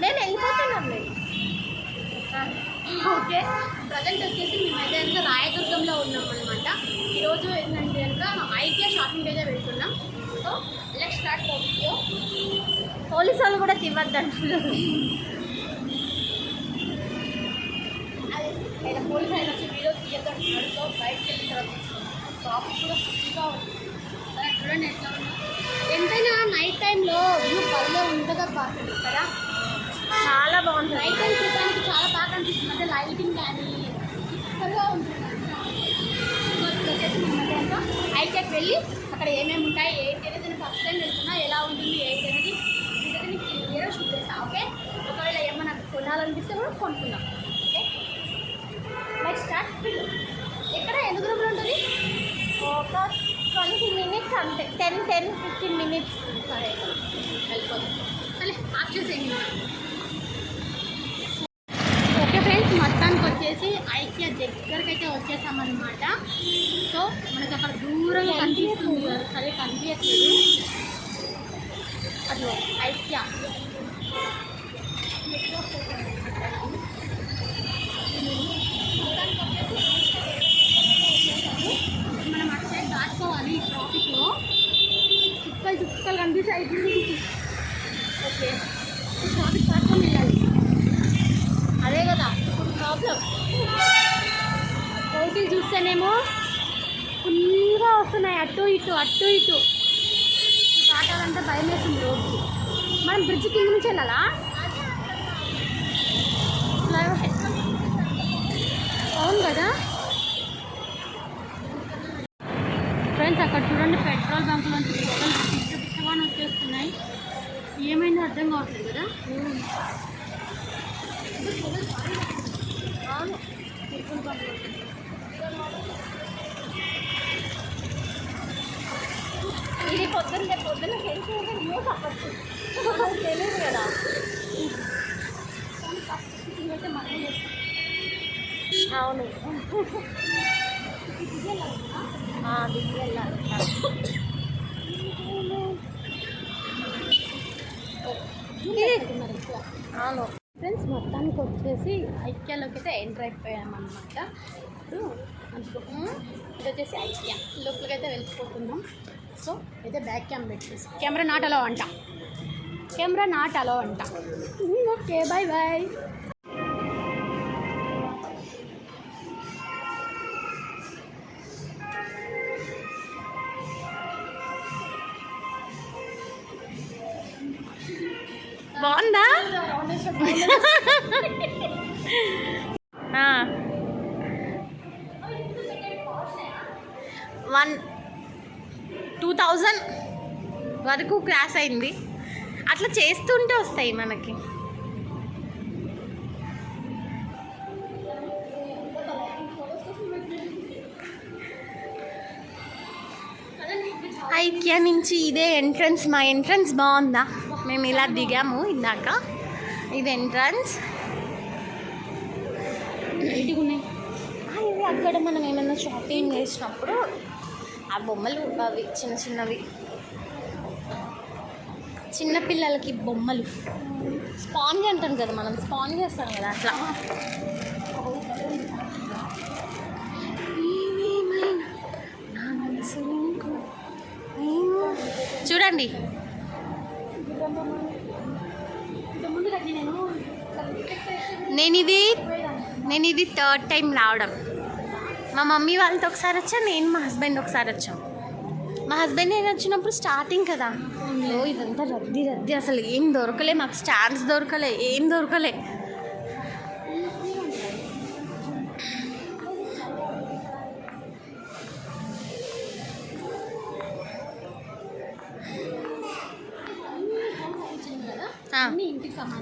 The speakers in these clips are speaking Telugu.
నేను వెళ్ళిపోతున్నాను నేను ఓకే. ప్రజెంట్ వచ్చేసి మేమైతే కనుక రాయదుర్గంలో ఉన్నాం అనమాట ఈరోజు ఏంటంటే కనుక ఐకియా షాపింగ్ అయితే వెళ్తున్నాం సో లెట్ స్టార్ట్ పోలీసు వాళ్ళు కూడా తివ్వద్దు అంటున్నారు ఆయన పోలీస్ ఆయన వచ్చి వీడియో తీయద్దంటున్నాడు సో బయటకు వెళ్ళిన తర్వాత ట్రాఫిక్ కూడా ఫుల్గా ఉంది. చూడండి ఎట్లా ఉన్నా ఎంతైనా నైట్ టైంలో వ్యూ పల్లె ఉండగా బాగుంటుంది ఇక్కడ. చాలా బాగుంటుంది. నైట్ టైం చూడడానికి చాలా బాగా అనిపిస్తుంది. అంటే లైటింగ్ కానీ సూపర్గా ఉంటుంది. వచ్చేసి మేము వెళ్ళి అక్కడ ఏమేమి ఉంటాయి ఏంటి అనేది ఫస్ట్ టైం వెళ్తున్నా ఎలా ఉంటుంది ఏంటి అనేది ఇదైతే నీకు క్లియర్గా షూట్ చేస్తాను ఓకే? ఒకవేళ ఏమన్నా కొనాలనిపిస్తే కూడా కొనుక్కుందాం ఓకే? నెక్స్ట్ స్టార్ట్ ఎక్కడ? ఎన్ని గ్రూపులు ఉంటుంది? ఒక ట్వంటీ మినిట్స్ అంతే టెన్ టెన్ ఫిఫ్టీన్ మినిట్స్ సరే వెళ్ళిపోదాం సరే ఆఫ్ చేసేయండి ఓకే ఫ్రెండ్స్ మొత్తానికి వచ్చేసి ఐక్య దగ్గరికి అయితే వచ్చేసామన్నమాట. సో మనకి అక్కడ దూరంగా కనిపిస్తుంది కదా, సరే కనిపించట్లేదు అదిగో ఐక్య. మనం ఓకే ట్రాఫిక్ దాటుకొని వెళ్ళాలి అదే కదా ఇప్పుడు ప్రాబ్లం వెహికల్ చూస్తేనేమో ఫుల్గా వస్తున్నాయి. అటు ఇటు అటు ఇటు. దాటాలంటే భయం వేస్తుంది రోడ్డు మనం బ్రిడ్జ్ కింద నుంచి వెళ్ళాలా? అవును కదా? ఫ్రెండ్స్ అక్కడ చూడండి పెట్రోల్ బంకులో పిచ్చ పిచ్చగా ఏమైనా అర్థం కావట్లేదు కదా? ఇది పొద్దున్న పొద్దున్న హెల్త్ న్యూస్ అవ్వచ్చు. తెలియదు కదా. ఇవైతే మనం అవును బిజీ వెళ్ళాలి అవును ఫ్రెండ్స్ మొత్తానికి వచ్చేసి ఐక్యాలోకి అయితే ఎంటర్ అయిపోయామన్నమాట ఇప్పుడు అనుకో ఇది వచ్చేసి ఐక్యా. లోపలికి అయితే వెళ్ళిపోతున్నాం. సో అయితే బ్యాక్ క్యామ్ పెట్టేసి. కెమెరా నాట్ అలో అంట. కెమెరా నాట్ అలో అంట. ఓకే బాయ్ బాయ్ బాగుందా? వన్ టూ థౌజండ్ వరకు క్రాస్ అయింది. అట్లా చేస్తుంటే వస్తాయి మనకి. ఐక్యా నుంచి ఇదే ఎంట్రన్స్ మా ఎంట్రన్స్ బాగుందా? మేము ఇలా దిగాము. ఇందాక. ఇది ఎంట్రన్స్ ఇది అక్కడ మనం ఏమైనా షాపింగ్ చేసినప్పుడు ఆ బొమ్మలు అవి చిన్న చిన్నవి. చిన్న పిల్లలకి బొమ్మలు. స్పాంజ్ అంటాం కదా మనం స్పాంజ్ చేస్తాం కదా అట్లా. చూడండి. నేను ఇది నేను ఇది థర్డ్ టైం రావడం. మా మమ్మీ వాళ్ళతో ఒకసారి వచ్చా నేను మా హస్బెండ్ ఒకసారి వచ్చాం. మా హస్బెండ్ నేను వచ్చినప్పుడు స్టార్టింగ్ కదా. ఓ ఇదంతా రద్దీ రద్దీ. అసలు ఏం దొరకలే మాకు స్టాండ్స్ దొరకలే ఏం దొరకలే.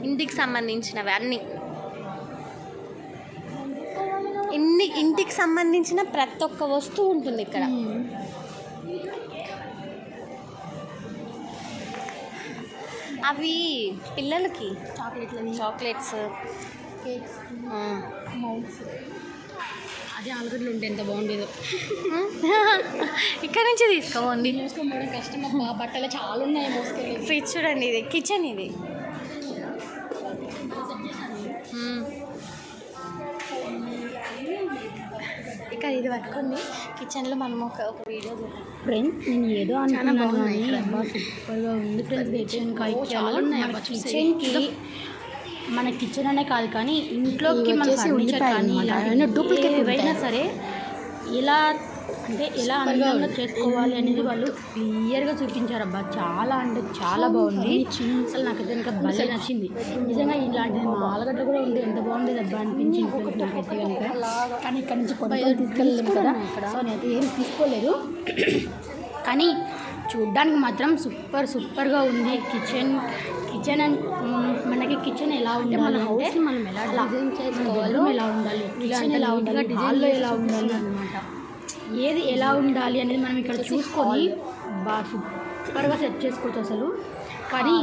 ఇంటికి సంబంధించినవి అన్నీ. ఇన్ని ఇంటికి సంబంధించిన ప్రతి ఒక్క వస్తువు ఉంటుంది ఇక్కడ. అవి పిల్లలకి చాక్లెట్లు చాక్లెట్స్. కేక్స్. మౌల్స్ అదే ఆలుగడ్డలు ఉంటే ఎంత బాగుండేదో. ఇక్కడ నుంచి తీసుకోండి మోసుకొని పోవడం కష్టం బట్టలు చాలా ఉన్నాయి మోసుకెళ్ళి. ఫ్రిడ్జ్ చూడండి ఇది కిచెన్ ఇది. ఇక్కడ ఇది పట్టుకోండి. కిచెన్లో మనం ఒక ఒక వీడియో చూద్దాం. ఫ్రెండ్స్ నేను ఏదో అనుకున్నాను కానీ సూపర్గా ఉంది. ఫ్రెండ్స్ కిచెన్ కిచెన్కి మన కిచెన్ అనే కాదు కానీ ఇంట్లోకి మన ఫర్నిచర్ కానీ duplicate ఏవైనా ఉంటాయి. సరే ఇలా అంటే ఎలా అందంగా. చేసుకోవాలి అనేది వాళ్ళు క్లియర్గా చూపించారు అబ్బా చాలా అంటే చాలా బాగుంది. అసలు నాకైతే ఇంకా భలే నచ్చింది. నిజంగా ఇలాంటిది మా ఆలుగడ్డ కూడా ఉంది. ఎంత బాగుండేది అబ్బా అనిపించింది ఫ్రెండ్స్ నాకైతే కనుక కానీ ఇక్కడ నుంచి కొనుక్కొని తీసుకెళ్ళలేము కదా. సో నేనైతే ఏం తీసుకోలేదు. కానీ చూడ్డానికి మాత్రం సూపర్ సూపర్గా ఉంది. కిచెన్ కిచెన్ అండ్ మనకి కిచెన్ ఎలా ఉండాలి మన హౌస్ మనం ఎలా డిజైన్ చేసుకోవాలి ఎలా ఉండాలి? ఎలా ఉండాలి? హాల్లో ఎలా ఉండాలి అనమాట ఏది ఎలా ఉండాలి అనేది మనం ఇక్కడ చూసుకొని బాగా సూపర్గా సెట్ చేసుకోవచ్చు అసలు. కానీ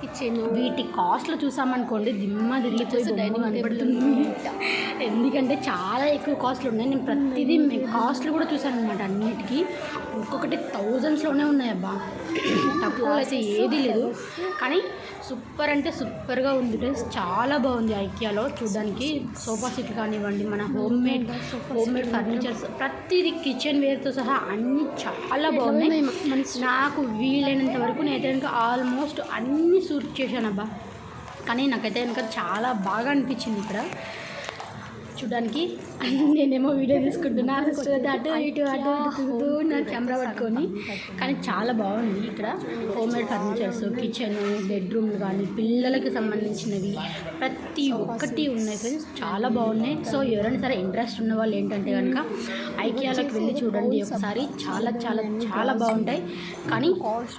కిచెన్ వీటి కాస్ట్లు చూసామనుకోండి దిమ్మ తిరిగిపోయి బొమ్మ కనపడుతుంది. ఎందుకంటే చాలా ఎక్కువ కాస్ట్లు ఉన్నాయి. నేను ప్రతిదీ కాస్ట్లు కూడా చూసాను అనమాట అన్నిటికీ. ఒక్కొక్కటి థౌజండ్స్లోనే ఉన్నాయి అబ్బా. తక్కువ అయితే ఏది లేదు. కానీ సూపర్ అంటే సూపర్గా ఉంది ఫ్రెండ్స్. చాలా బాగుంది ఐకియాలో చూడడానికి. సోఫా సెట్ కానివ్వండి మన home made home made furnitures ప్రతిదీ కిచెన్ వేర్తో సహా అన్నీ చాలా బాగున్నాయి. నాకు వీలైనంత వరకు నేనైతే కనుక ఆల్మోస్ట్ అన్నీ సూట్ చేశాను అబ్బా. కానీ నాకైతే కనుక చాలా బాగా అనిపించింది ఇక్కడ చూడడానికి. నేనేమో వీడియో తీసుకుంటున్నా. సిస్టర్ అటు ఇటు అటు తిరుగుతూ నా కెమెరా పట్టుకొని. కానీ చాలా బాగుంది ఇక్కడ. Home made furnitures kitchen bedroom కానీ పిల్లలకి సంబంధించినవి ప్రతి ఒక్కటి ఉన్నాయి ఫ్రెండ్స్ చాలా బాగున్నాయి. సో ఎవరైనా సరే ఇంట్రెస్ట్ ఉన్న వాళ్ళు ఏంటంటే కనుక ఐకియాలకు వెళ్ళి చూడండి ఒకసారి. చాలా చాలా చాలా బాగుంటాయి. కానీ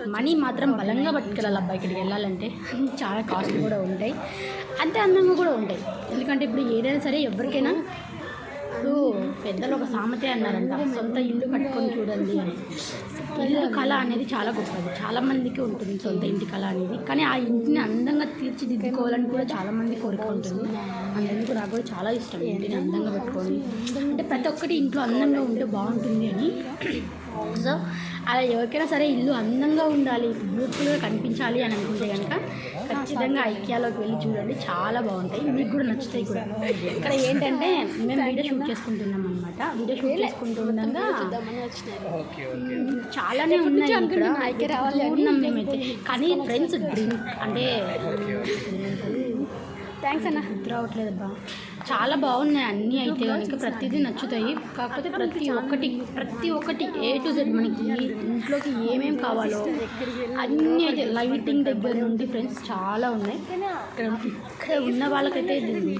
మనీ మాత్రం బలంగా పట్టుకెళ్ళాలి అబ్బాయి ఇక్కడికి వెళ్ళాలంటే. చాలా కాస్ట్ కూడా ఉంటాయి. అంతే అందంగా కూడా ఉంటాయి. ఎందుకంటే ఇప్పుడు ఏదైనా సరే ఎవరికైనా ఇప్పుడు పెద్దలు ఒక సామెతే అన్నారంట సొంత ఇల్లు కట్టుకొని చూడండి. అని ఇల్లు కళ అనేది చాలా గొప్పది. చాలామందికి ఉంటుంది సొంత ఇంటి కళ అనేది. కానీ ఆ ఇంటిని అందంగా తీర్చిదిద్దుకోవాలని కూడా చాలామంది కోరిక ఉంటుంది. అందుకు నాకు కూడా చాలా ఇష్టం. ఇంటిని అందంగా పెట్టుకొని. అంటే ప్రతి ఒక్కటి ఇంట్లో అందంగా ఉంటే బాగుంటుంది అని సో అలా ఎవరికైనా సరే ఇల్లు అందంగా ఉండాలి బ్యూటిఫుల్గా కనిపించాలి అని అనుకుంటే కనుక ఖచ్చితంగా ఐక్యాలోకి వెళ్ళి చూడండి. చాలా బాగుంటాయి. మీకు కూడా నచ్చుతాయి కూడా. ఇక్కడ ఏంటంటే మేము వీడియో షూట్ చేసుకుంటున్నాం అనమాట వీడియో షూట్ చేసుకుంటుండగా చాలానే ఉన్నాయి ఇక్కడ. ఉన్నాం మేమైతే. కానీ ఫ్రెండ్స్ డ్రింక్ అంటే థ్యాంక్స్ అన్న. రావట్లేదబ్బా. చాలా బాగున్నాయి అన్నీ అయితే కనుక ప్రతిదీ నచ్చుతాయి. కాకపోతే ప్రతి ఒక్కటి ప్రతి ఒక్కటి ఏ టు జెడ్ మనకి ఇంట్లోకి ఏమేమి కావాలో అన్నీ అయితే లైటింగ్ దగ్గర నుండి ఫ్రెండ్స్ చాలా ఉన్నాయి. ఇక్కడ ఇక్కడ ఉన్న వాళ్ళకైతే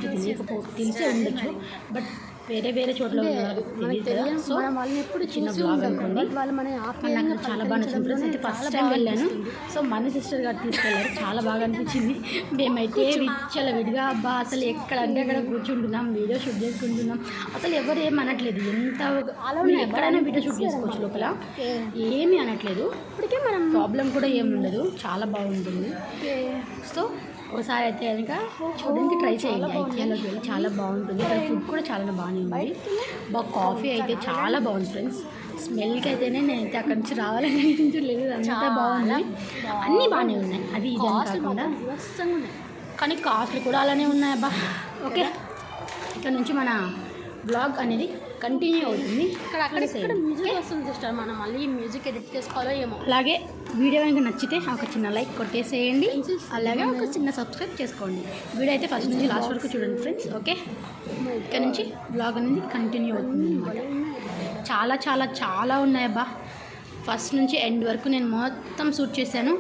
తెలియకపో తెలిసే ఉండొచ్చు. బట్ వేరే వేరే చోట్ల. సో చిన్న బ్లాగ్ అనుకోండి. నాకు చాలా బాగా నచ్చింది ఫ్రెండ్స్ అయితే ఫస్ట్ టైం వెళ్ళాను. సో మన సిస్టర్ గారు తీసుకెళ్ళారు చాలా బాగా అనిపించింది. మేమైతే విచ్చల విడిగా అబ్బా అసలు ఎక్కడ అంటే అక్కడ కూర్చుంటున్నాం వీడియో షూట్ చేసుకుంటున్నాం. అసలు ఎవరు ఏం అనట్లేదు. ఎంత ఎక్కడైనా వీడియో షూట్ చేసుకోవచ్చు లోపల. ఏమీ అనట్లేదు. ఇప్పటికే మనం ప్రాబ్లం కూడా ఏమి ఉండదు. చాలా బాగుంటుంది. సో ఒకసారి అయితే కనుక చూడడానికి ట్రై చేయండి. ఐకియాలోకి వెళ్ళి చాలా బాగుంటుంది. ఇక్కడ ఫుడ్ కూడా చాలా బాగానే ఉంది. బాగా కాఫీ అయితే చాలా బాగుంది ఫ్రెండ్స్ స్మెల్కి అయితేనే నేనైతే అక్కడి నుంచి రావాలని అనిపించలేదు అంతా బాగుంది. అన్నీ బాగానే ఉన్నాయి. అది ఇది కాకుండా. కానీ కాస్ట్లు కూడా అలానే ఉన్నాయి అబ్బా. ఓకే. ఇక్కడ నుంచి మన బ్లాగ్ అనేది కంటిన్యూ అవుతుంది. ఇక్కడ అక్కడ మ్యూజిక్ వస్తుంది సిస్టర్ మనం మళ్ళీ మ్యూజిక్ ఎడిట్ చేసుకోవాలో ఏమో. అలాగే వీడియో కనుక నచ్చితే ఒక చిన్న లైక్ కొట్టేసేయండి. అలాగే ఒక చిన్న సబ్స్క్రైబ్ చేసుకోండి. వీడియో అయితే ఫస్ట్ నుంచి లాస్ట్ వరకు చూడండి ఫ్రెండ్స్ ఓకే ఇక్కడ నుంచి బ్లాగ్ అనేది కంటిన్యూ అవుతుంది అనమాట చాలా చాలా చాలా ఉన్నాయి అబ్బా ఫస్ట్ నుంచి ఎండ్ వరకు నేను మొత్తం షూట్ చేశాను.